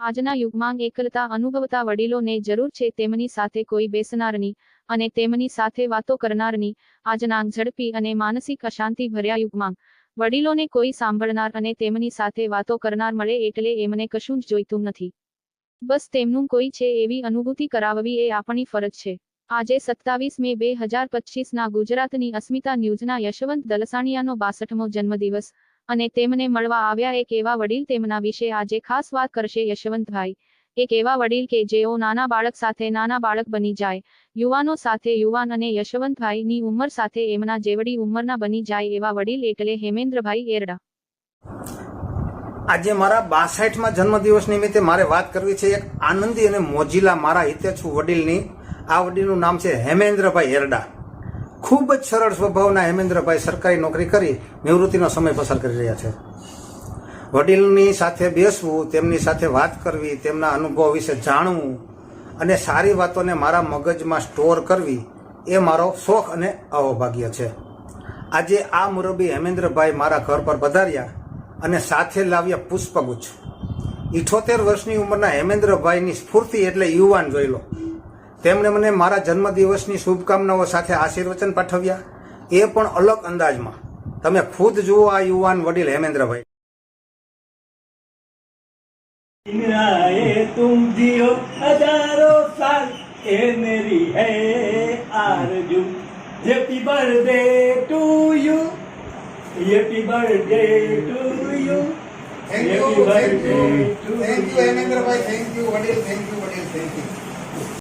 આજના યુગમાં એકલતા અનુભવતા વડીલોને જરૂર છે તેમની સાથે કોઈ બેસનારની અને તેમની સાથે વાતો કરનારની. આજના ઝડપી અને માનસિક અશાંતિ ભર્યા યુગમાં વડીલોને કોઈ સાંભળનાર અને તેમની સાથે વાતો કરનાર મળે એટલે એમને કશું જ જોઈતું નથી. બસ તેમનું કોઈ છે એવી અનુભૂતિ કરાવવી એ આપણી ફરજ છે. આજે સત્તાવીસ મે બે હજાર પચીસના ગુજરાતની અસ્મિતા ન્યૂઝના યશવંત દલસાણિયાનો બાસઠમો જન્મદિવસ. અને તેમને મળવા આવ્યા એક એવા વડીલ તેમના વિશે આજે ખાસ વાત કરશે યશવંતભાઈ. એક એવા વડીલ કે જેઓ નાના બાળક સાથે નાના બાળક બની જાય, યુવાનો સાથે યુવાન અને યશવંતભાઈની ઉંમર સાથે એમના જેવડી ઉંમરના બની જાય એવા વડીલ એટલે હેમેન્દ્રભાઈ એરડા. આજે મારા બાસઠમાં જન્મદિવસ નિમિત્તે મારે વાત કરવી છે એક આનંદી અને મોજીલા મારા હિતેચ્છુ વડીલની. આ વડીલનું નામ છે હેમેન્દ્રભાઈ એરડા. ખૂબ જ સરળ સ્વભાવના હેમેન્દ્રભાઈ સરકારી નોકરી કરી નિવૃત્તિનો સમય પસાર કરી રહ્યા છે. વડીલની સાથે બેસવું, તેમની સાથે વાત કરવી, તેમના અનુભવ વિશે જાણવું અને સારી વાતોને મારા મગજમાં સ્ટોર કરવી એ મારો શોખ અને અવભાગ્ય છે. આજે આ મુરબી હેમેન્દ્રભાઈ મારા ઘર પર પધાર્યા અને સાથે લાવ્યા પુષ્પગુચ્છ. ઇઠોતેર વર્ષની ઉંમરના હેમેન્દ્રભાઈની સ્ફૂર્તિ એટલે યુવાન જોઈ લો. તેમણે મને મારા જન્મદિવસની શુભકામનાઓ સાથે આશીર્વચન પાઠવ્યા એ પણ અલગ અંદાજમાં તમે ખુદ જુઓ આ યુવાન વડીલ હેમેન્દ્રભાઈ इंदिराए तुम जियो हजारों साल ये मेरी है आरजू happy birthday to you happy birthday to you happy birthday to Hemendrabhai thank you વડીલ થેન્ક યુ વડીલ થેન્ક યુ